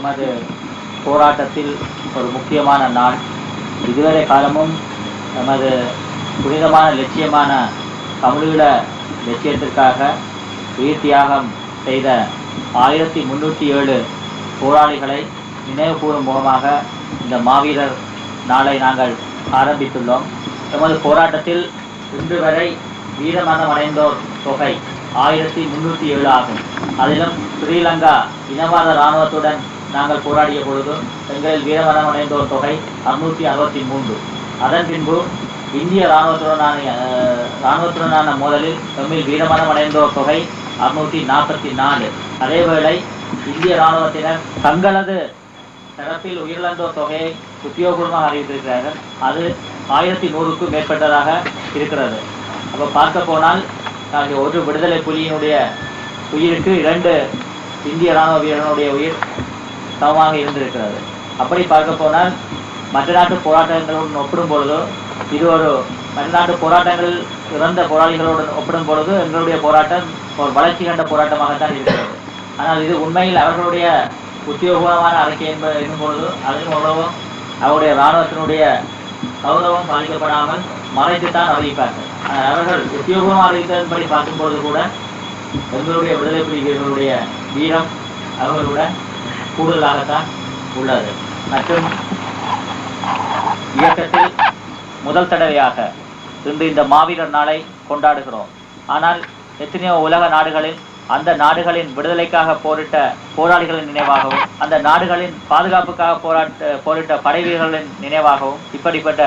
எமது போராட்டத்தில் ஒரு முக்கியமான நாள். இதுவரை காலமும் எமது புனிதமான லட்சியமான தமிழீழ லட்சியத்திற்காக உயிர் தியாகம் செய்த ஆயிரத்தி முன்னூற்றி ஏழு போராளிகளை நினைவுகூரும் முகமாக இந்த மாவீரர் நாளை நாங்கள் ஆரம்பித்துள்ளோம். எமது போராட்டத்தில் இன்று வரை வீரமரணம் அடைந்தோர் தொகை ஆயிரத்தி முன்னூற்றி ஏழு ஆகும். அதிலும் ஸ்ரீலங்கா இனவாத இராணுவத்துடன் நாங்கள் போராடிய பொழுது எங்களில் வீரமரணம் அடைந்தோர் தொகை அறுநூற்றி அறுபத்தி மூன்று. அதன் பின்பு இந்திய இராணுவத்துடனான அஹ், இராணுவத்துடனான மோதலில் தமிழ் வீரமரணம் அடைந்தோர் தொகை அறுநூற்றி நாற்பத்தி நாலு. அதேவேளை இந்திய இராணுவத்தினர் தங்களது தரப்பில் உயிரிழந்தோர் தொகையை உத்தியோகபூர்வமாக அறிவித்திருக்கிறார்கள். அது ஆயிரத்தி நூறுக்கும் மேற்பட்டதாக இருக்கிறது. அப்போ பார்க்க போனால் நாங்கள் ஒரு விடுதலை புலியினுடைய உயிருக்கு இரண்டு இந்திய இராணுவ வீரனுடைய உயிர் சமமாக இருந்திருக்கிறது அப்படி பார்க்க போனால் மற்ற நாட்டு போராட்டங்களுடன் ஒப்பிடும் பொழுதோ இது ஒரு மற்ற நாட்டு போராட்டங்கள் இறந்த போராளிகளுடன் ஒப்பிடும் பொழுது எங்களுடைய போராட்டம் ஒரு வளர்ச்சி கண்ட போராட்டமாகத்தான் இருக்கிறது. ஆனால் இது உண்மையில் அவர்களுடைய உத்தியோகமான அறிக்கை என்பது என்னும் பொழுது அதன் உறவும் அவருடைய இராணுவத்தினுடைய கௌரவம் பாதிக்கப்படாமல் மறைத்துத்தான் அறிவிப்பார்கள். ஆனால் அவர்கள் உத்தியோகமாக அறிவித்ததன்படி பார்க்கும்பொழுது கூட எங்களுடைய விடுதலை புலிகளுடைய வீரம் அவர்களுடன் கூடுதலாகத்தான் உள்ளது. மற்றும் இயக்கத்தில் முதல் தடவையாக இன்று இந்த மாவீரர் நாளை கொண்டாடுகிறோம். ஆனால் எத்தனையோ உலக நாடுகளில் அந்த நாடுகளின் விடுதலைக்காக போரிட்ட போராளிகளின் நினைவாகவும் அந்த நாடுகளின் பாதுகாப்புக்காக போராட்ட போரிட்ட படை வீரர்களின் நினைவாகவும் இப்படிப்பட்ட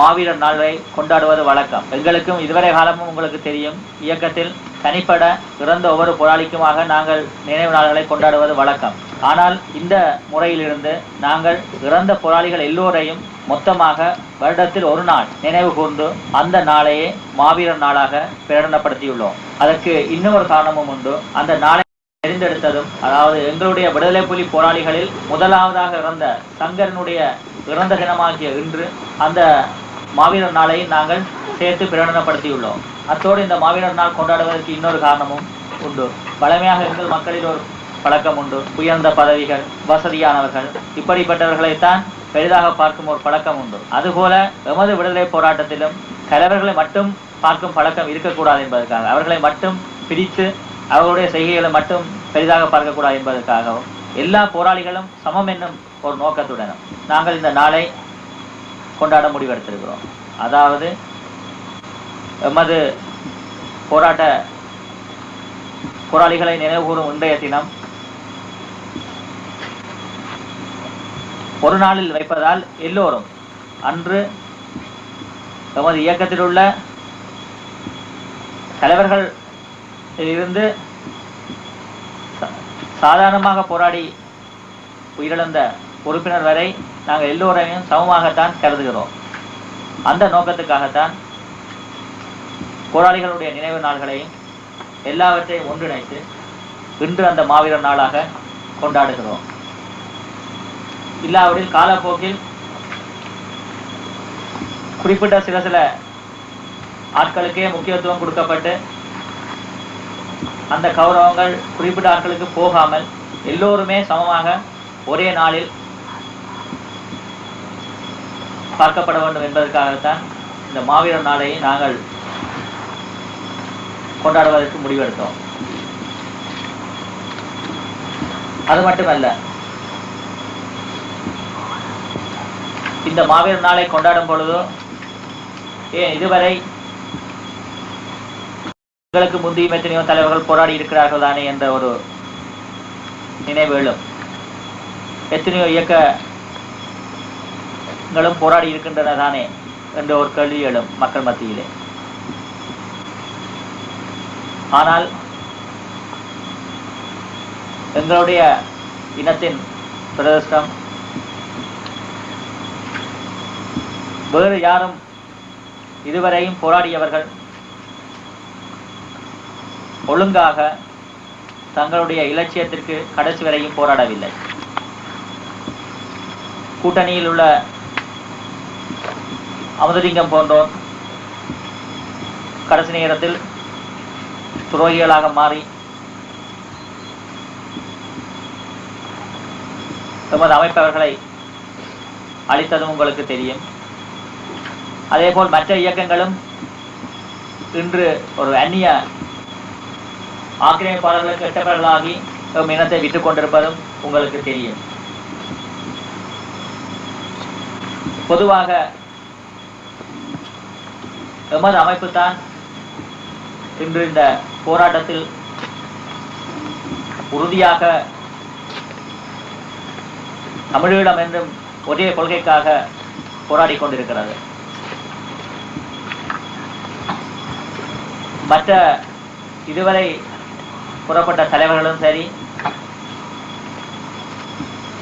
மாவீரர் நாளை கொண்டாடுவது வழக்கம். எங்களுக்கும் இதுவரை காலமும் உங்களுக்கு தெரியும். இயக்கத்தில் தனிப்பட இறந்த ஒவ்வொரு போராளிக்குமாக நாங்கள் நினைவு நாள்களை கொண்டாடுவது வழக்கம். ஆனால் இந்த முறையிலிருந்து நாங்கள் இறந்த போராளிகள் எல்லோரையும் மொத்தமாக வருடத்தில் ஒரு நாள் நினைவு கூர்ந்து அந்த நாளையே மாவீரர் நாளாக பிரகடனப்படுத்தியுள்ளோம். அதற்கு இன்னொரு காரணமும் உண்டு. அந்த நாளை தெரிந்தெடுத்ததும் அதாவது எங்களுடைய விடுதலை புலி போராளிகளில் முதலாவதாக இறந்த சங்கரனுடைய இறந்த தினமாகிய இன்று அந்த மாவீரர் நாளை நாங்கள் சேர்த்து பிரகடனப்படுத்தியுள்ளோம். அத்தோடு இந்த மாவீரர் நாள் கொண்டாடுவதற்கு இன்னொரு காரணமும் உண்டு. பழமையாக எங்கள் மக்களில் ஒரு பழக்கம் உண்டு. உயர்ந்த பதவிகள் வசதியானவர்கள். இப்படிப்பட்டவர்களைத்தான் பெரிதாக பார்க்கும் ஒரு பழக்கம் உண்டு. அதுபோல எமது விடுதலை போராட்டத்திலும் தலைவர்களை மட்டும் பார்க்கும் பழக்கம் இருக்கக்கூடாது என்பதற்காக அவர்களை மட்டும் பிரித்து அவர்களுடைய செய்கைகளை மட்டும் பெரிதாக பார்க்கக்கூடாது என்பதற்காகவும் எல்லா போராளிகளும் சமம் என்னும் ஒரு நோக்கத்துடனும் நாங்கள் இந்த நாளை கொண்டாட முடிவெடுத்திருக்கிறோம். அதாவது எமது போராட்ட போராளிகளை நினைவுகூறும் இன்றைய தினம் ஒரு நாளில் வைப்பதால் எல்லோரும் அன்று எமது இயக்கத்தில் உள்ள தலைவர்கள் இருந்து சா- சாதாரணமாக போராடி உயிரிழந்த உறுப்பினர் வரை நாங்கள் எல்லோரையும் சமமாகத்தான் கருதுகிறோம். அந்த நோக்கத்துக்காகத்தான் போராளிகளுடைய நினைவு நாள்களையும் எல்லாவற்றையும் ஒன்றிணைத்து இன்று அந்த மாவீரர் நாளாக கொண்டாடுகிறோம். இல்லாவிடில் காலப்போக்கில் குறிப்பிட்ட சில சில ஆட்களுக்கே முக்கியத்துவம் கொடுக்கப்பட்டு அந்த கௌரவங்கள் குறிப்பிட்ட ஆட்களுக்கு போகாமல் எல்லோருமே சமமாக ஒரே நாளில் பார்க்கப்பட வேண்டும் என்பதற்காகத்தான் இந்த மாவீரர் நாளை நாங்கள் கொண்டாடுவதற்கு முடிவெடுத்தோம். அது மட்டுமல்ல இந்த மாவீரர் நாளை கொண்டாடும் பொழுதோ ஏன் இதுவரை உங்களுக்கு முந்தையும் எத்தனையோ தலைவர்கள் போராடி இருக்கிறார்கள் தானே என்ற ஒரு நினைவு எத்தனையோ இயக்கங்களும் போராடி இருக்கின்றன தானே என்ற ஒரு கேள்வி எழும் மக்கள் மத்தியிலே. ஆனால் எங்களுடைய இனத்தின் பிரதேசம் வேறு யாரும் இதுவரையும் போராடியவர்கள் ஒழுங்காக தங்களுடைய இலட்சியத்திற்கு கடைசி வரையும் போராடவில்லை. கூட்டணியில் உள்ள அமுதலிங்கம் போன்றோர் கடைசி நேரத்தில் துரோகிகளாக மாறி எமது அமைப்பவர்களை அளித்ததும் உங்களுக்கு தெரியும். அதேபோல் மற்ற இயக்கங்களும் இன்று ஒரு அந்நிய ஆக்கிரமிப்பாளர்களுக்கு கெட்டவர்களாகி இனத்தை விட்டுக் கொண்டிருப்பதும் உங்களுக்கு தெரியும். பொதுவாக எமது அமைப்பு தான் இன்று இந்த போராட்டத்தில் உறுதியாக தமிழீழம் என்றும் ஒரே கொள்கைக்காக போராடிக் கொண்டிருக்கிறது. மற்ற இதுவரை புறப்பட்ட தலைவர்களும் சரி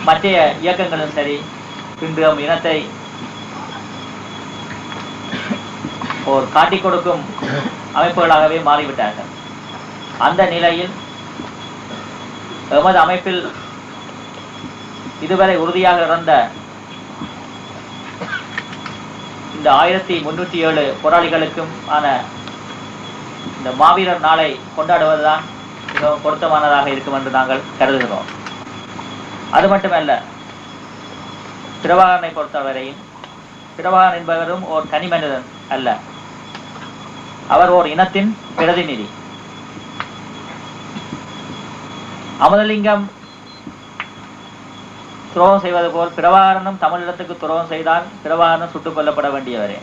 மற்ற இயக்கங்களும் சரி இன்று நம் இனத்தை ஓர் காட்டிக் கொடுக்கும் அமைப்புகளாகவே மாறிவிட்டார்கள். அந்த நிலையில் எமது அமைப்பில் இதுவரை உறுதியாக இருந்த இந்த ஆயிரத்தி முன்னூற்றி ஏழு போராளிகளுக்கும் ஆன இந்த மாவீரர் நாளை கொண்டாடுவதுதான் மிகவும் பொருத்தமானதாக இருக்கும் என்று நாங்கள் கருதுகிறோம். அது மட்டுமல்ல பிரபாகரனை பொறுத்தவரையும் பிரபாகரன் என்பவரும் ஓர் தனி மனிதன் அல்ல. அவர் ஓர் இனத்தின் பிரதிநிதி. அமுதலிங்கம் துரோகம் செய்வது போல் பிரபாகரனும் தமிழிடத்துக்கு துரோகம் செய்தால் பிரபாகரனும் சுட்டுக் கொல்லப்பட வேண்டியவரே.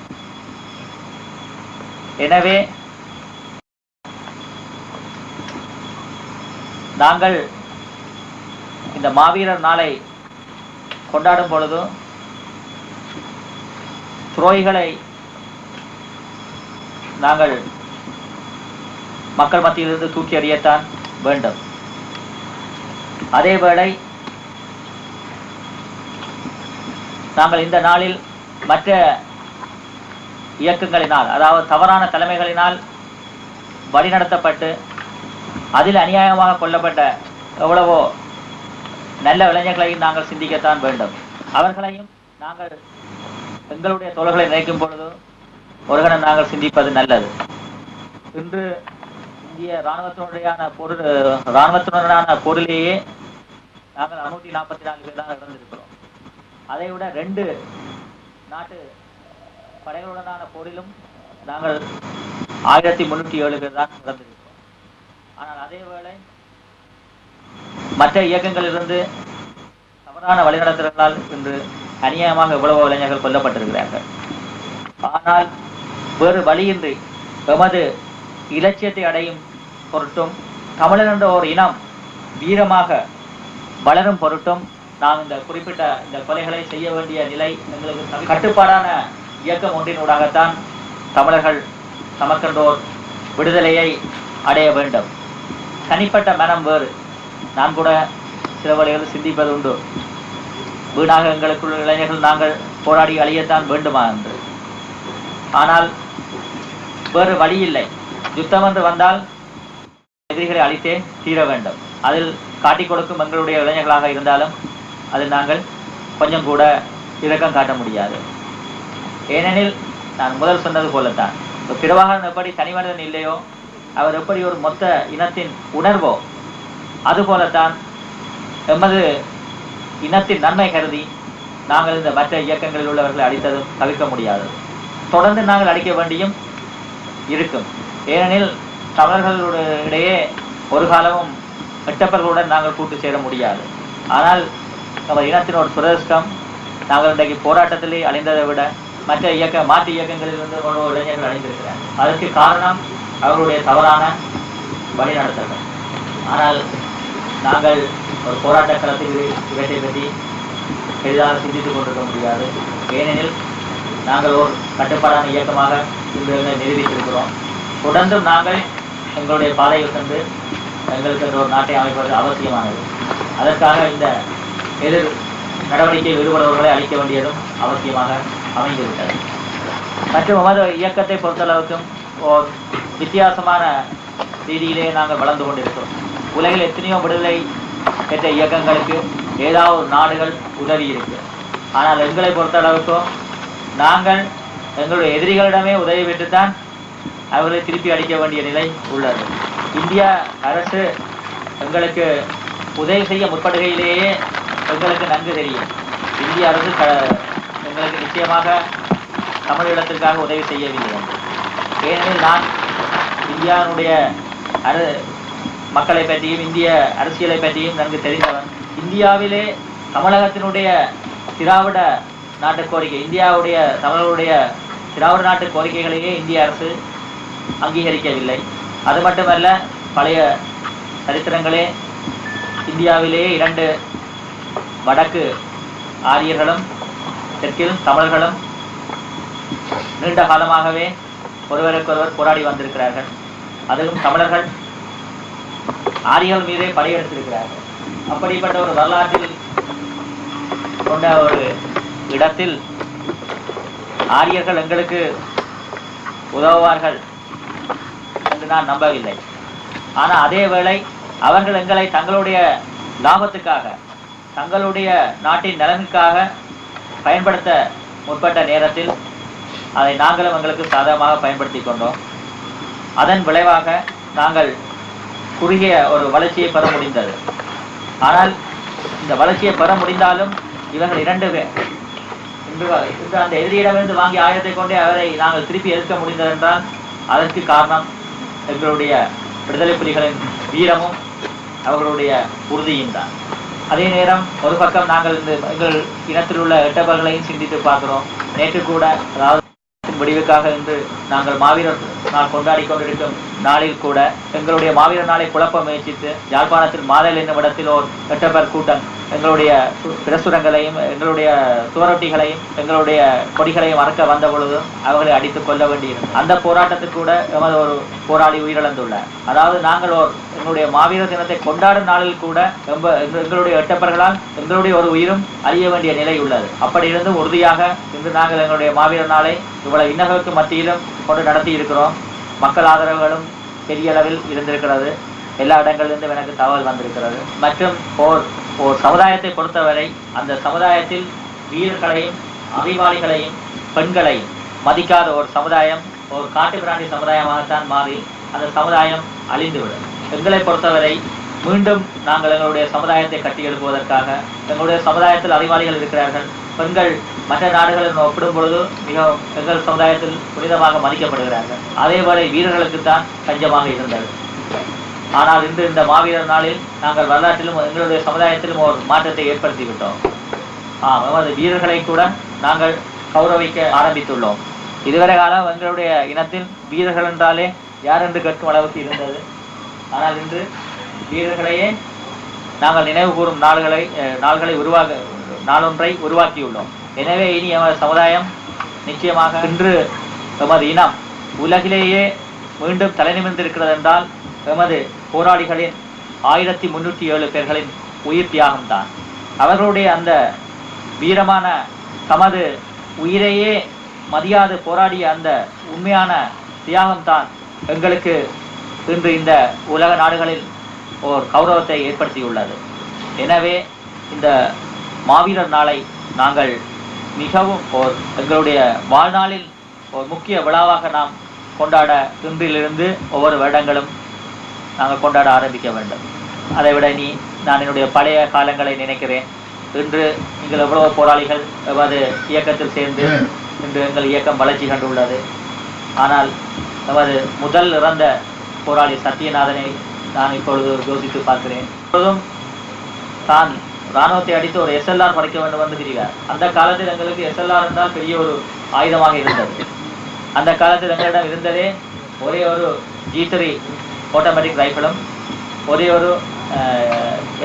எனவே நாங்கள் இந்த மாவீரர் நாளை கொண்டாடும் பொழுதும் துரோகிகளை நாங்கள் மக்கள் மத்தியிலிருந்து தூக்கி எறியத்தான் வேண்டும். அதேவேளை நாங்கள் இந்த நாளில் மற்ற இயக்கங்களினால் அதாவது தவறான தலைமைகளினால் வழிநடத்தப்பட்டு அதில் அநியாயமாக கொல்லப்பட்ட எவ்வளவோ நல்ல இளைஞர்களையும் நாங்கள் சிந்திக்கத்தான் வேண்டும். அவர்களையும் நாங்கள் எங்களுடைய தோள்களை நினைக்கும் பொழுது ஒருகணம் நாங்கள் சிந்திப்பது நல்லது. இன்று இந்திய இராணுவத்தினுடையான பொருள் இராணுவத்தினுடனான பொருளையே நாங்கள் அறுநூத்தி நாற்பத்தி நாலு பேர் தான் இறந்திருக்கிறோம் அதை விட ரெண்டு நாட்டு படைகளுடனான போரிலும் நாங்கள் ஆயிரத்தி முன்னூற்றி ஏழு பேர் தான் இறந்திருக்கிறோம் ஆனால் அதே வேளை மற்ற இயக்கங்களிலிருந்து தவறான வழிநடத்தல்களால் இன்று அநியாயமாக இவ்வளவு இளைஞர்கள் கொல்லப்பட்டிருக்கிறார்கள். ஆனால் வேறு வழியின்றி எமது இலட்சியத்தை அடையும் பொருட்டும் தமிழர் என்ற ஒரு இனம் வீரமாக வளரும் பொருட்டும் நாம் இந்த குறிப்பிட்ட இந்த கொலைகளை செய்ய வேண்டிய நிலை எங்களுக்கு கட்டுப்பாடான இயக்கம் ஒன்றினூடாகத்தான் தமிழர்கள் தமக்கென்றோர் விடுதலையை அடைய வேண்டும். தனிப்பட்ட மனம் வேறு. நான் கூட சில வழிகளில் சிந்திப்பது உண்டு. வீணாக எங்களுக்குள்ள இளைஞர்கள் நாங்கள் போராடி அழியத்தான் வேண்டுமா என்று. ஆனால் வேறு வழி இல்லை. யுத்தம் என்று வந்தால் எதிரிகளை அழித்தே தீர வேண்டும். அதில் காட்டிக் கொடுக்கும் எங்களுடைய இளைஞர்களாக இருந்தாலும் அதில் நாங்கள் கொஞ்சம் கூட இரக்கம் காட்ட முடியாது. ஏனெனில் நான் முதல் சொன்னது போலத்தான். இப்போ திருவாகரன் எப்படி தனி மனிதன் இல்லையோ அவர் எப்படி ஒரு மொத்த இனத்தின் உணர்வோ அதுபோலத்தான் எமது இனத்தின் நன்மை கருதி நாங்கள் இந்த மற்ற இயக்கங்களில் உள்ளவர்களை அடித்ததும் தவிர்க்க முடியாது. தொடர்ந்து நாங்கள் அடிக்க வேண்டியும் இருக்கும். ஏனெனில் தமிழர்களிடையே இடையே ஒரு காலமும் எட்டப்பர்களுடன் நாங்கள் கூட்டு சேர முடியாது. ஆனால் நம்ம இனத்தின் ஒரு துரதிருஷ்டம் நாங்கள் இன்றைக்கு போராட்டத்திலே அழிந்ததை விட மற்ற இயக்க மாற்று இயக்கங்களில் இருந்து இளைஞர்கள் அழிந்திருக்கிறார் அதற்கு காரணம் அவர்களுடைய தவறான வழிநடத்தல்கள் ஆனால் நாங்கள் ஒரு போராட்ட களத்தில் இவற்றை பற்றி பெரிதாக சிந்தித்துக் கொண்டிருக்க முடியாது. ஏனெனில் நாங்கள் ஒரு கட்டுப்பாடான இயக்கமாக இன்று நிரூபித்திருக்கிறோம். தொடர்ந்தும் நாங்கள் எங்களுடைய பாதையில் சென்று எங்களுக்கு ஒரு நாட்டை அமைப்பது அவசியமானது. அதற்காக இந்த எதிர் நடவடிக்கை விடுபடுபவர்களை அளிக்க வேண்டியதும் அவசியமாக அமைந்துவிட்டது. மற்றும் உமது இயக்கத்தை பொறுத்தளவுக்கும் ஓர் வித்தியாசமான ரீதியிலே நாங்கள் வளர்ந்து கொண்டிருக்கிறோம். உலகில் எத்தனையோ விடுதலை பெற்ற இயக்கங்களுக்கு ஏதாவது ஒரு நாடுகள் உதவி இருக்கு. ஆனால் எங்களை பொறுத்த அளவுக்கும் நாங்கள் எங்களுடைய எதிரிகளிடமே உதவி பெற்றுத்தான் அவர்களை திருப்பி அடிக்க வேண்டிய நிலை உள்ளது. இந்தியா அரசு எங்களுக்கு உதவி செய்ய முற்படுகையிலேயே எங்களுக்கு நன்கு தெரியும். இந்திய அரசு க எங்களுக்கு நிச்சயமாக தமிழீழத்திற்காக உதவி செய்யவில்லை. ஏனெனில் நான் இந்தியாவினுடைய அரு மக்களை பற்றியும் இந்திய அரசியலை பற்றியும் நன்கு தெரிந்தவன். இந்தியாவிலே தமிழகத்தினுடைய திராவிட நாட்டு கோரிக்கை இந்தியாவுடைய தமிழர்களுடைய திராவிட நாட்டு கோரிக்கைகளையே இந்திய அரசு அங்கீகரிக்கவில்லை. அது மட்டுமல்ல பழைய சரித்திரங்களே இந்தியாவிலேயே இரண்டு வடக்கு ஆரியர்களும் தெற்கில் தமிழர்களும் நீண்ட காலமாகவே ஒருவருக்கொருவர் போராடி வந்திருக்கிறார்கள். அதிலும் தமிழர்கள் ஆரியர்கள் மீதே படையெடுத்திருக்கிறார்கள் அப்படிப்பட்ட ஒரு வரலாற்றில் கொண்ட ஒரு இடத்தில் ஆரியர்கள் எங்களுக்கு உதவுவார்கள் என்று நான் நம்பவில்லை. ஆனால் அதே வேளை அவர்கள் எங்களை தங்களுடைய லாபத்துக்காக தங்களுடைய நாட்டின் நலனுக்காக பயன்படுத்த முற்பட்ட நேரத்தில் அதை நாங்களும் எங்களுக்கு சாதகமாக பயன்படுத்தி கொண்டோம். அதன் விளைவாக நாங்கள் குறுகிய ஒரு வளர்ச்சியை பெற முடிந்தது. ஆனால் இந்த வளர்ச்சியை பெற முடிந்தாலும் இவர்கள் இரண்டு பேர் அந்த எதிரியிடமிருந்து வாங்கி ஆயுதத்தை கொண்டே அவரை நாங்கள் திருப்பி எதிர்க்க முடிந்தது என்றால் அதற்கு காரணம் எங்களுடைய விடுதலை புலிகளின் வீரமும் அவர்களுடைய உறுதியும் தான். அதே நேரம் ஒரு பக்கம் நாங்கள் இந்த எங்கள் இனத்தில் உள்ள எட்டவர்களையும் சிந்தித்து பார்க்கிறோம். நேற்று கூட அதாவது முடிவுக்காக இன்று நாங்கள் மாவீரர் நாள் கொண்டாடி கொண்டிருக்கும் நாளில் கூட எங்களுடைய மாவீரர் நாளை குழப்ப முயற்சித்து யாழ்ப்பாணத்தில் மாதல் என்னும் இடத்தில் ஓர் எட்டப்பர் கூட்டம் எங்களுடைய சு- பிரசுரங்களையும் எங்களுடைய சுவரொட்டிகளையும் எங்களுடைய கொடிகளையும் மறக்க வந்த பொழுதும் அவர்களை அடித்து கொள்ள வேண்டியிருந்தது. அந்த போராட்டத்தில் கூட எமது ஒரு போராளி உயிரிழந்துள்ளார். அதாவது நாங்கள் ஒரு எங்களுடைய மாவீரர் தினத்தை கொண்டாடும் நாளில் கூட எம்ப- எங்களுடைய எட்டப்பர்களால் எங்களுடைய ஒரு உயிரும் அழிய வேண்டிய நிலை உள்ளது. அப்படி இருந்தும் உறுதியாக இன்று நாங்கள் எங்களுடைய மாவீரர் நாளை இவ்வளவு இன்னல்களுக்கு மத்தியிலும் கொண்டு நடத்தி இருக்கிறோம் மக்கள் ஆதரவுகளும் பெரிய அளவில் இருந்திருக்கிறது. எல்லா இடங்களிலிருந்தும் எனக்கு தகவல் வந்திருக்கிறது. மற்றும் போர் ஓர் சமுதாயத்தை பொறுத்தவரை அந்த சமுதாயத்தில் வீரர்களையும் அறிவாளிகளையும் பெண்களையும் மதிக்காத ஒரு சமுதாயம் ஒரு காட்டு பிராணி சமுதாயமாகத்தான் மாறி அந்த சமுதாயம் அழிந்துவிடும். எங்களை பொறுத்தவரை மீண்டும் நாங்கள் எங்களுடைய சமுதாயத்தை கட்டி எழுப்புவதற்காக எங்களுடைய சமுதாயத்தில் அறிவாளிகள் இருக்கிறார்கள். பெண்கள் மற்ற நாடுகளுடன் ஒப்பிடும் பொழுது மிகவும் எங்கள் சமுதாயத்தில் புனிதமாக மதிக்கப்படுகிறார்கள். அதேவேளை வீரர்களுக்குத்தான் கஞ்சமாக இருந்தது. ஆனால் இன்று இந்த மாவீரர் நாளில் நாங்கள் வரலாற்றிலும் எங்களுடைய சமுதாயத்திலும் ஒரு மாற்றத்தை ஏற்படுத்தி விட்டோம் ஆம் எமது வீரர்களை கூட நாங்கள் கௌரவிக்க ஆரம்பித்துள்ளோம். இதுவரை காலம் எங்களுடைய இனத்தில் வீரர்கள் என்றாலே யார் என்று கேட்கும் அளவுக்கு இருந்தது. ஆனால் இன்று வீரர்களையே நாங்கள் நினைவு கூறும் நாள்களை நாள்களை உருவாக்க நாளொன்றை உருவாக்கியுள்ளோம். எனவே இனி எமது சமுதாயம் நிச்சயமாக இன்று எமது இனம் உலகிலேயே மீண்டும் தலைநிமிர்ந்திருக்கிறது என்றால் எமது போராளிகளின் ஆயிரத்தி முன்னூற்றி ஏழு பேர்களின் உயிர் தியாகம்தான். அவர்களுடைய அந்த வீரமான தமது உயிரையே மதியாது போராடிய அந்த உண்மையான தியாகம்தான் எங்களுக்கு இன்று இந்த உலக நாடுகளில் ஓர் கௌரவத்தை ஏற்படுத்தியுள்ளது. எனவே இந்த மாவீரர் நாளை நாங்கள் மிகவும் ஓர் எங்களுடைய வாழ்நாளில் ஒரு முக்கிய விழாவாக நாம் கொண்டாட இன்றிலிருந்து ஒவ்வொரு வருடங்களும் நாங்கள் கொண்டாட ஆரம்பிக்க வேண்டும். அதை விட நீ நான் என்னுடைய பழைய காலங்களை நினைக்கிறேன். இன்று நீங்கள் எவ்வளவு போராளிகள் எவ்வாறு இயக்கத்தில் சேர்ந்து இன்று எங்கள் இயக்கம் வளர்ச்சி கண்டுள்ளது. ஆனால் நமது முதல் இறந்த போராளி சத்யநாதனை நான் இப்பொழுது யோசித்து பார்க்கிறேன். இப்பொழுதும் தான் ராணுவத்தை அடித்து ஒரு எஸ்எல்ஆர் படைக்க வேண்டும் என்று தெரிகிறார் அந்த காலத்தில் எங்களுக்கு எஸ்எல்ஆர் என்றால் பெரிய ஒரு ஆயுதமாக இருந்தது. அந்த காலத்தில் எங்களிடம் இருந்ததே ஒரே ஒரு ஜி த்ரீ ஆட்டோமேட்டிக் ரைஃபிளும் ஒரே ஒரு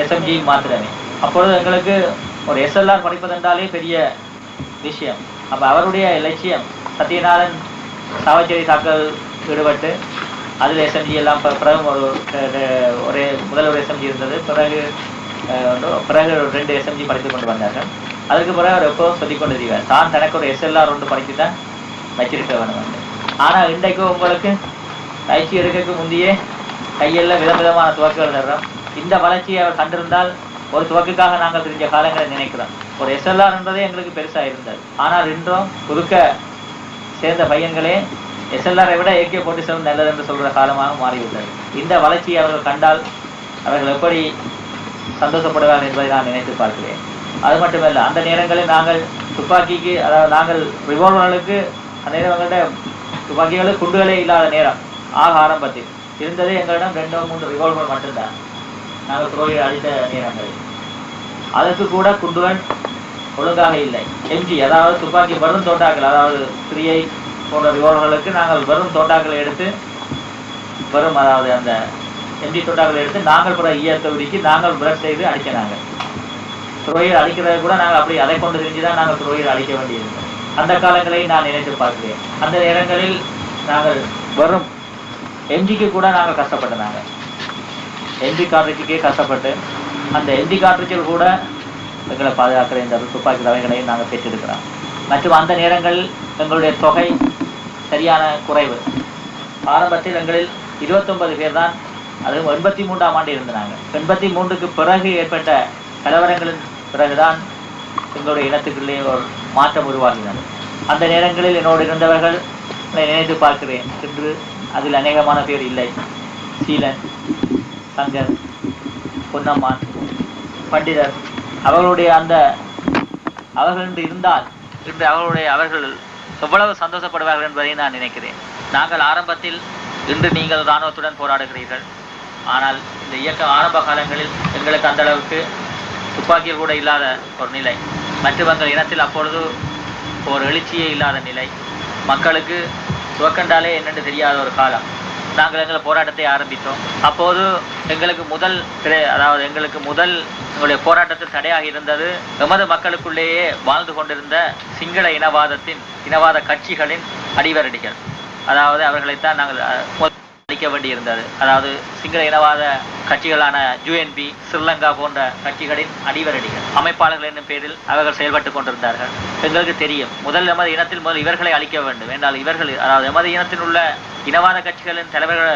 எஸ்எம்ஜி மாத்திரமே. அப்பொழுது எங்களுக்கு ஒரு எஸ்எல்ஆர் படைப்பதென்றாலே பெரிய விஷயம். அப்போ அவருடைய லட்சியம் சத்யநாதன் சாவச்சேரி தாக்கல் ஈடுபட்டு அதில் எஸ்எம்ஜி எல்லாம் பிறகு ஒரு ஒரே ஒரு முதல் ஒரு எஸ்எம்ஜி இருந்தது. பிறகு பிறகு ஒரு ரெண்டு எஸ்எம்ஜி படித்து கொண்டு வந்தார்கள். அதுக்கு பிறகு அவர் எப்போவும் சொல்லிக்கொண்டு தெரிவார். தான் தனக்கு ஒரு எஸ்எல்ஆர் ஒன்று படித்து தான் வச்சிருக்க வேணும் ஆனால் இன்றைக்கு உங்களுக்கு பயிற்சி எடுக்கிறதுக்கு முந்தையே கையில் விதவிதமான துவக்குகள் தர்றோம் இந்த வளர்ச்சியை அவர் கண்டிருந்தால் ஒரு துவக்குக்காக நாங்கள் தெரிஞ்ச காலங்களை நினைக்கிறோம். ஒரு எஸ்எல்ஆர் என்பதே எங்களுக்கு பெருசாக இருந்தது. ஆனால் இன்றும் குறுக்க சேர்ந்த பையன்களே எஸ்எல்ஆரை விட ஏகே போட்டி செவன் நல்லது என்று சொல்கிற காலமாக மாறியுள்ளது இந்த வளர்ச்சியை அவர்கள் கண்டால் அவர்கள் எப்படி சந்தோஷப்படுவார்கள் என்பதை நான் நினைத்து பார்க்கிறேன். அது மட்டுமல்ல அந்த நேரங்களில் நாங்கள் துப்பாக்கிக்கு அதாவது நாங்கள் ரிவால்வர்களுக்கு அந்த நேரம் துப்பாக்கிகளுக்கு குண்டுகளே இல்லாத நேரம் ஆக ஆரம்பத்தில். இருந்ததே எங்களிடம் ரெண்டோ மூன்று ரிவால்வர் மட்டும்தான். நாங்கள் துரோகி அடித்த நேரங்கள் அதற்கு கூட குண்டுவன் ஒழுங்காக இல்லை. எம்ஜி அதாவது துப்பாக்கி வெறும் தோட்டாக்கள் அதாவது த்ரீஐ போன்ற ரிவால்வர்களுக்கு நாங்கள் வெறும் தோட்டாக்களை எடுத்து வெறும் அதாவது அந்த எம்ஜி தோட்டாக்களை எடுத்து நாங்கள் கூட ஈயத்தை உருக்கி நாங்கள் பிரஷ் செய்து அடிக்கிறாங்க நாங்கள். துரோகிகள் அழிக்கிறத கூட நாங்கள் அப்படி அதை கொண்டு செஞ்சு தான் நாங்கள் துரோகிகள் அழிக்க வேண்டியிருந்தோம் அந்த காலங்களை நான் நினைத்து பார்க்கிறேன். அந்த நேரங்களில் நாங்கள் வெறும் எம்ஜிக்கு கூட நாங்கள் கஷ்டப்பட்டோம் நாங்கள் எம்ஜி கார்ட்ரிட்ஜுக்கே கஷ்டப்பட்டு அந்த எம்ஜி கார்ட்ரிட்ஜில் கூட எங்களை பாதுகாக்கிற இந்த துப்பாக்கி வகைகளையும் நாங்கள் பெற்றெடுக்கிறோம் மற்றும் அந்த நேரங்களில் எங்களுடைய தொகை சரியான குறைவு. ஆரம்பத்தில் எங்களில் இருபத்தொன்பது பேர் தான் அதுவும் எண்பத்தி மூன்றாம் ஆண்டு இருந்தாங்க. எண்பத்தி மூன்றுக்கு பிறகு ஏற்பட்ட கலவரங்களின் பிறகுதான் எங்களுடைய இனத்துக்குள்ளே ஒரு மாற்றம் உருவாகினது. அந்த நேரங்களில் என்னோடு இருந்தவர்கள் நினைத்து பார்க்கிறேன் என்று அதில் அநேகமான பேர் இல்லை. சீலன் சங்கர் பொன்னம்மான் பண்டிதர். அவர்களுடைய அந்த அவர்கள் என்று இருந்தால் இன்று அவர்களுடைய அவர்கள் எவ்வளவு சந்தோஷப்படுவார்கள் என்பதை நான் நினைக்கிறேன். நாங்கள் ஆரம்பத்தில் இன்று நீங்கள் இராணுவத்துடன் போராடுகிறீர்கள். ஆனால் இந்த இயக்கம் ஆரம்ப காலங்களில் எங்களுக்கு அந்த அளவுக்கு துப்பாக்கியில் கூட இல்லாத ஒரு நிலை. மற்றவங்கள் இனத்தில் அப்பொழுது ஒரு எழுச்சியே இல்லாத நிலை. மக்களுக்கு துவக்கண்டாலே என்னென்று தெரியாத ஒரு காலம். நாங்கள் எங்கள் போராட்டத்தை ஆரம்பித்தோம். அப்போது எங்களுக்கு முதல் அதாவது எங்களுக்கு முதல் எங்களுடைய போராட்டத்தில் தடையாக இருந்தது எமது மக்களுக்குள்ளேயே வாழ்ந்து கொண்டிருந்த சிங்கள இனவாதத்தின் இனவாத கட்சிகளின் அடிவரடிகள். அதாவது அவர்களைத்தான் நாங்கள் அளிக்க வேண்டியிருந்தது. அதாவது சிங்கள இனவாத கட்சிகளான யுஎன்பி ஸ்ரீலங்கா போன்ற கட்சிகளின் அடிவரடிகள் அமைப்பாளர்கள் என்னும் பேரில் அவர்கள் செயல்பட்டுக் கொண்டிருந்தார்கள். எங்களுக்கு தெரியும் முதல் எமது இனத்தில் முதல் இவர்களை அழிக்க வேண்டும். என்றால் இவர்கள் அதாவது எமது இனத்தில் உள்ள இனவாத கட்சிகளின் தலைவர்கள்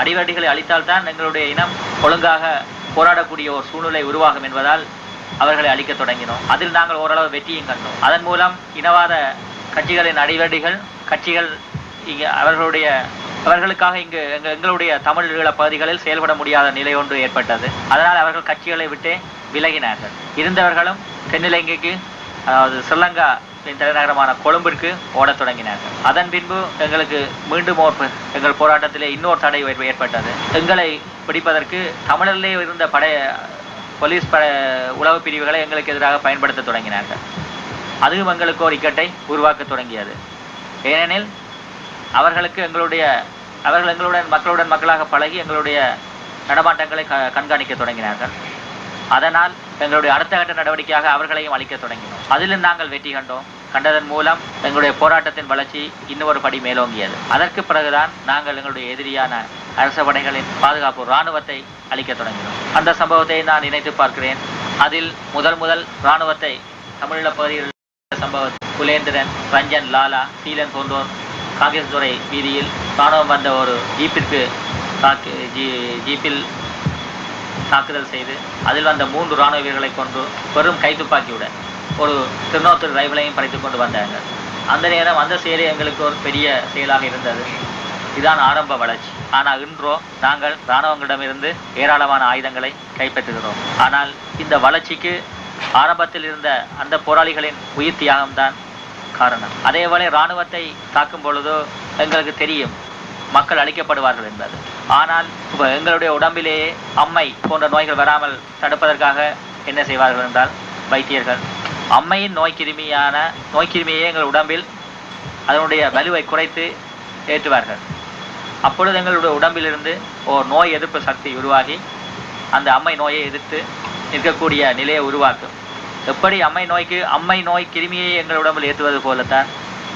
அடிவரடிகளை அழித்தால்தான் எங்களுடைய இனம் ஒழுங்காக போராடக்கூடிய ஒரு சூழ்நிலை உருவாகும் என்பதால் அவர்களை அழிக்க தொடங்கினோம். அதில் நாங்கள் ஓரளவு வெற்றியும் கண்டோம். அதன் மூலம் இனவாத கட்சிகளின் அடிவரடிகள் கட்சிகள் இங்கே அவர்களுடைய அவர்களுக்காக இங்கு எங்களுடைய தமிழ் ஈழ பகுதிகளில் செயல்பட முடியாத நிலை ஒன்று ஏற்பட்டது. அதனால் அவர்கள் கட்சிகளை விட்டு விலகினார்கள். இருந்தவர்களும் தென்னிலங்கைக்கு அதாவது ஸ்ரீலங்கா தலைநகரமான கொழும்பிற்கு ஓடத் தொடங்கினார்கள். அதன் பின்பு எங்களுக்கு மீண்டும் ஓர் எங்கள் போராட்டத்திலே இன்னொரு தடை ஏற்பட்டது. எங்களை பிடிப்பதற்கு தமிழரிலே இருந்த படை போலீஸ் பட உளவு பிரிவுகளை எங்களுக்கு எதிராக பயன்படுத்த தொடங்கினார்கள். அதுவும் எங்களுக்கு ஒரு இக்கட்டை உருவாக்க தொடங்கியது. ஏனெனில் அவர்களுக்கு எங்களுடைய அவர்கள் எங்களுடன் மக்களுடன் மக்களாக பழகி எங்களுடைய நடமாட்டங்களை க கண்காணிக்க தொடங்கினார்கள். அதனால் எங்களுடைய அடுத்த கட்ட நடவடிக்கையாக அவர்களையும் அளிக்க தொடங்கினோம். அதிலும் நாங்கள் வெற்றி கண்டோம். கண்டதன் மூலம் எங்களுடைய போராட்டத்தின் வளர்ச்சி இன்னொரு படி மேலோங்கியது. அதற்கு பிறகுதான் நாங்கள் எங்களுடைய எதிரியான அரச படைகளின் பாதுகாப்பு இராணுவத்தை அளிக்க தொடங்கினோம். அந்த சம்பவத்தை நான் நினைத்து பார்க்கிறேன். அதில் முதல் முதல் இராணுவத்தை தமிழீழ பகுதியில் சம்பவம் குலேந்திரன் ரஞ்சன் லாலா சீலன் போன்றோர் காங்கிரஸ் துறை வீதியில் ராணுவம் வந்த ஒரு ஜீப்பிற்கு தாக்கு ஜீ ஜீப்பில் தாக்குதல் செய்து அதில் வந்த மூன்று ராணுவ வீரர்களை கொண்டு வெறும் கைத்துப்பாக்கியுடன் ஒரு திருநோத்தூர் ரைபிளையும் படைத்து கொண்டு வந்தாங்க அந்த நேரம் அந்த செயலே எங்களுக்கு ஒரு பெரிய செயலாக இருந்தது. இதான் ஆரம்ப வளர்ச்சி. ஆனால் இன்றோ நாங்கள் இராணுவங்களிடமிருந்து ஏராளமான ஆயுதங்களை கைப்பற்றுகிறோம். ஆனால் இந்த வளர்ச்சிக்கு ஆரம்பத்தில் இருந்த அந்த போராளிகளின் உயிர் தியாகம்தான் காரணம். அதேபோல இராணுவத்தை தாக்கும் பொழுதோ எங்களுக்கு தெரியும் மக்கள் அழிக்கப்படுவார்கள் என்பது. ஆனால் இப்போ எங்களுடைய உடம்பிலேயே அம்மை போன்ற நோய்கள் வராமல் தடுப்பதற்காக என்ன செய்வார்கள் என்றால் வைத்தியர்கள் அம்மையின் நோய்க்கிருமியான கிருமியான எங்கள் உடம்பில் அதனுடைய வலுவை குறைத்து ஏற்றுவார்கள். அப்பொழுது எங்களுடைய உடம்பிலிருந்து ஒரு நோய் எதிர்ப்பு சக்தி உருவாகி அந்த அம்மை நோயை எதிர்த்து நிற்கக்கூடிய நிலையை உருவாக்கும். எப்படி அம்மை நோய்க்கு அம்மை நோய் கிருமியை எங்கள் உடம்பில் ஏற்றுவது போலத்தான்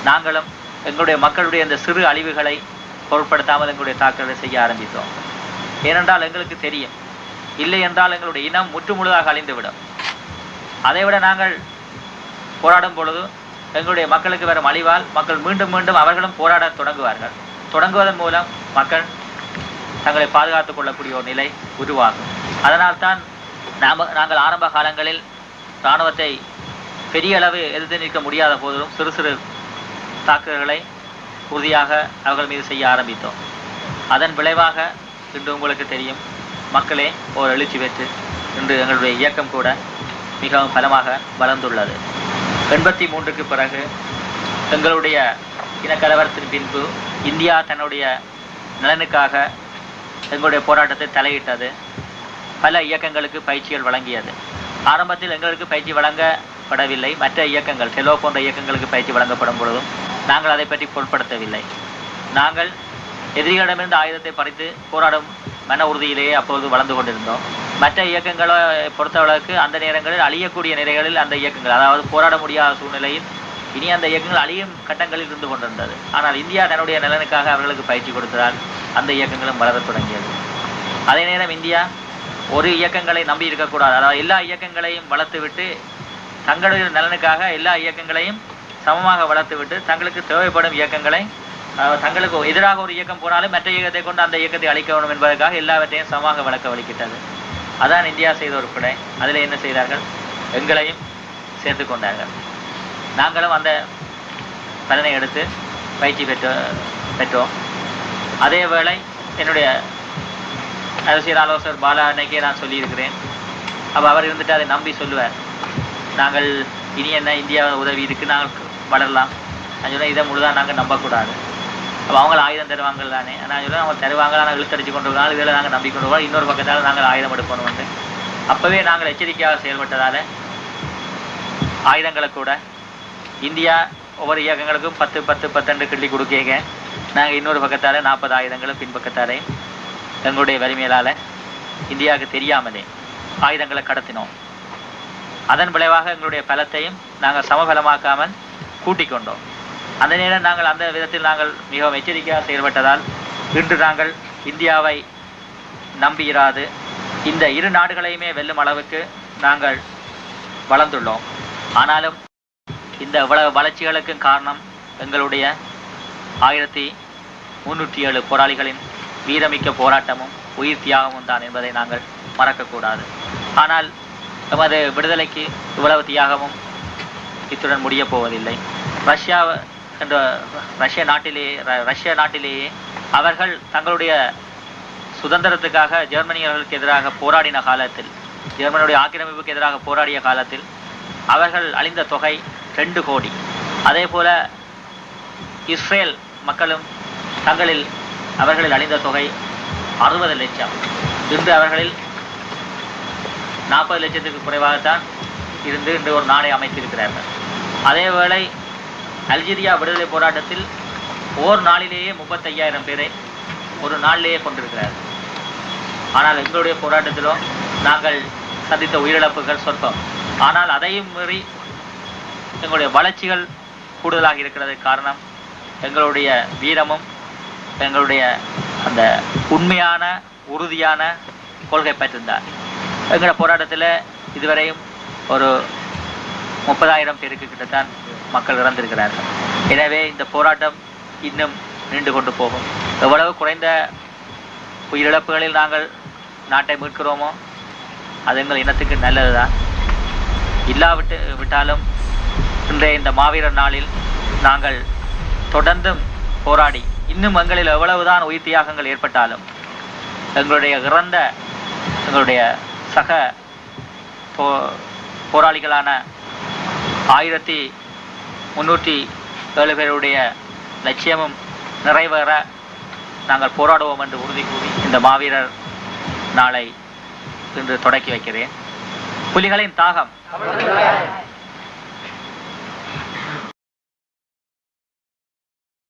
நாங்களும் எங்களுடைய மக்களுடைய இந்த சிறு அழிவுகளை பொருட்படுத்தாமல் எங்களுடைய தாக்குதலை செய்ய ஆரம்பித்தோம். ஏனென்றால் எங்களுக்கு தெரியும். இல்லை என்றால் எங்களுடைய இனம் முற்று முழுதாக அழிந்துவிடும் அதைவிட நாங்கள் போராடும் பொழுது எங்களுடைய மக்களுக்கு வரும் அழிவால் மக்கள் மீண்டும் மீண்டும் அவர்களும் போராட தொடங்குவார்கள். தொடங்குவதன் மூலம் மக்கள் தங்களை பாதுகாத்துக் கொள்ளக்கூடிய ஒரு நிலை உருவாகும். அதனால்தான் நாம நாங்கள் ஆரம்ப காலங்களில் இராணுவத்தை பெரிய அளவு எதிர்த்து நிற்க முடியாத போதிலும் சிறு சிறு தாக்குதல்களை உறுதியாக அவர்கள் மீது செய்ய ஆரம்பித்தோம். அதன் விளைவாக இன்று உங்களுக்கு தெரியும் மக்களே ஓர் எழுச்சி பெற்று இன்று எங்களுடைய இயக்கம் கூட மிகவும் பலமாக வளர்ந்துள்ளது. எண்பத்தி மூன்றுக்கு பிறகு எங்களுடைய இனக்கலவரத்தின் பின்பு இந்தியா தன்னுடைய நலனுக்காக எங்களுடைய போராட்டத்தை தலையிட்டது. பல இயக்கங்களுக்கு பயிற்சிகள் வழங்கியது. ஆரம்பத்தில் எங்களுக்கு பயிற்சி வழங்கப்படவில்லை. மற்ற இயக்கங்கள் செலோ போன்ற இயக்கங்களுக்கு பயிற்சி வழங்கப்படும் பொழுதும் நாங்கள் அதை பற்றி பொருட்படுத்தவில்லை. நாங்கள் எதிரிகளிடமிருந்து ஆயுதத்தை பறித்து போராடும் மன உறுதியிலேயே அப்பொழுது வளர்ந்து கொண்டிருந்தோம். மற்ற இயக்கங்களை பொறுத்தளவுக்கு அந்த நேரங்களில் அழியக்கூடிய நிலைகளில் அந்த இயக்கங்கள் அதாவது போராட முடியாத சூழ்நிலையில் இனி அந்த இயக்கங்கள் அழியும் கட்டங்களில் இருந்து கொண்டிருந்தது. ஆனால் இந்தியா தன்னுடைய நலனுக்காக அவர்களுக்கு பயிற்சி கொடுத்ததால் அந்த இயக்கங்களும் வளரத் தொடங்கியது. அதே நேரம் இந்தியா ஒரு இயக்கங்களை நம்பி இருக்கக்கூடாது. அதாவது எல்லா இயக்கங்களையும் வளர்த்துவிட்டு தங்களுடைய நலனுக்காக எல்லா இயக்கங்களையும் சமமாக வளர்த்துவிட்டு தங்களுக்கு தேவைப்படும் இயக்கங்களை தங்களுக்கு எதிராக ஒரு இயக்கம் போனாலும் மற்ற இயக்கத்தை கொண்டு அந்த இயக்கத்தை அழிக்க வேண்டும் என்பதற்காக எல்லாவற்றையும் சமமாக வளர்க்க வலிக்கிட்டது அதான் இந்தியா செய்த ஒரு பிழை. அதில் என்ன செய்தார்கள்? எங்களையும் சேர்த்து கொண்டார்கள். நாங்களும் அந்த பலனை எடுத்து பயிற்சி பெற்ற பெற்றோம். அதே வேளை என்னுடைய அரசியல் ஆலோசகர் பாலா அன்னைக்கே நான் சொல்லியிருக்கிறேன். அப்போ அவர் இருந்துட்டு அதை நம்பி சொல்லுவார். நாங்கள் இனி என்ன இந்தியா உதவி இருக்கு நாங்கள் வளரலாம் நான் சொல்ல இதை முழுதாக நாங்கள் நம்பக்கூடாது. அப்போ அவங்க ஆயுதம் தருவாங்க தானே நான் சொல்ல அவங்க தருவாங்க நாங்கள் இழுத்தடிச்சு கொண்டு இருக்காங்க இதில் நாங்கள் நம்பி கொண்டு வருவோம் இன்னொரு பக்கத்தால் நாங்கள் ஆயுதம் எடுக்கணும் வந்து அப்போவே நாங்கள் எச்சரிக்கையாக செயல்பட்டதால் ஆயுதங்களை கூட இந்தியா ஒவ்வொரு இயக்கங்களுக்கும் பத்து பத்து பத்தெண்டு கிள்ளி கொடுக்கீங்க. நாங்கள் இன்னொரு பக்கத்தால் நாற்பது ஆயுதங்களும் பின்பக்கத்தாலே எங்களுடைய வலிமையிலால் இந்தியாவுக்கு தெரியாமலே ஆயுதங்களை கடத்தினோம். அதன் விளைவாக எங்களுடைய பலத்தையும் நாங்கள் சமபலமாக்காமல் கூட்டிக் கொண்டோம். அந்த நேரம் நாங்கள் அந்த விதத்தில் நாங்கள் மிகவும் எச்சரிக்கையாக செயல்பட்டதால் இன்று நாங்கள் இந்தியாவை நம்பியிராது. இந்த இரு நாடுகளையுமே வெல்லும் அளவுக்கு நாங்கள் வளர்ந்துள்ளோம். ஆனாலும் இந்த வளர்ச்சிகளுக்கும் காரணம் எங்களுடைய ஆயிரத்தி முன்னூற்றி ஏழு போராளிகளின் வீரமிக்க போராட்டமும் உயிர் தியாகமும் தான் என்பதை நாங்கள் மறக்கக்கூடாது. ஆனால் எமது விடுதலைக்கு இவ்வளவு தியாகமும் இத்துடன் முடியப் போவதில்லை. ரஷ்யா என்ற ரஷ்ய நாட்டிலேயே ர- ரஷ்ய நாட்டிலேயே அவர்கள் தங்களுடைய சுதந்திரத்துக்காக ஜெர்மனியர்களுக்கு எதிராக போராடின காலத்தில் ஜெர்மனியுடைய ஆக்கிரமிப்புக்கு எதிராக போராடிய காலத்தில் அவர்கள் அழிந்த தொகை ரெண்டு கோடி. அதே போல இஸ்ரேல் மக்களும் தங்களில் அவர்களில் அழிந்த தொகை அறுபது லட்சம். இன்று அவர்களில் நாற்பது லட்சத்துக்கு குறைவாகத்தான் இருந்து இன்று ஒரு நாடை அமைத்திருக்கிறார்கள். அதேவேளை அல்ஜீரியா விடுதலை போராட்டத்தில் ஓர் நாளிலேயே முப்பத்தையாயிரம் பேரை ஒரு நாளிலேயே கொண்டிருக்கிறார்கள் ஆனால் எங்களுடைய போராட்டத்திலோ நாங்கள் சந்தித்த உயிரிழப்புகள் சொற்பம். ஆனால் அதையும் மீறி எங்களுடைய வளர்ச்சிகள் கூடுதலாக இருக்கிறது காரணம் எங்களுடைய வீரமும் எங்களுடைய அந்த உண்மையான உறுதியான கொள்கை பெற்றிருந்தார். எங்களோட போராட்டத்தில் இதுவரையும் ஒரு முப்பதாயிரம் பேருக்கு கிட்டத்தான் மக்கள் இறந்திருக்கிறார்கள். எனவே இந்த போராட்டம் இன்னும் நீண்டு கொண்டு போகும். எவ்வளவு குறைந்த உயிரிழப்புகளில் நாங்கள் நாட்டை மீட்கிறோமோ அது எங்கள் இனத்துக்கு நல்லதுதான். இல்லாவிட்டு விட்டாலும் இன்றைய இந்த மாவீரர் நாளில் நாங்கள் தொடர்ந்தும் போராடி இன்னும் எங்களில் எவ்வளவுதான் உயிர் தியாகங்கள் ஏற்பட்டாலும் எங்களுடைய இறந்த எங்களுடைய சக போ போராளிகளான ஆயிரத்தி முன்னூற்றி ஏழு பேருடைய லட்சியமும் நிறைவேற நாங்கள் போராடுவோம் என்று உறுதி கூறி இந்த மாவீரர் நாளை இன்று தொடக்கி வைக்கிறேன். புலிகளின் தாகம்.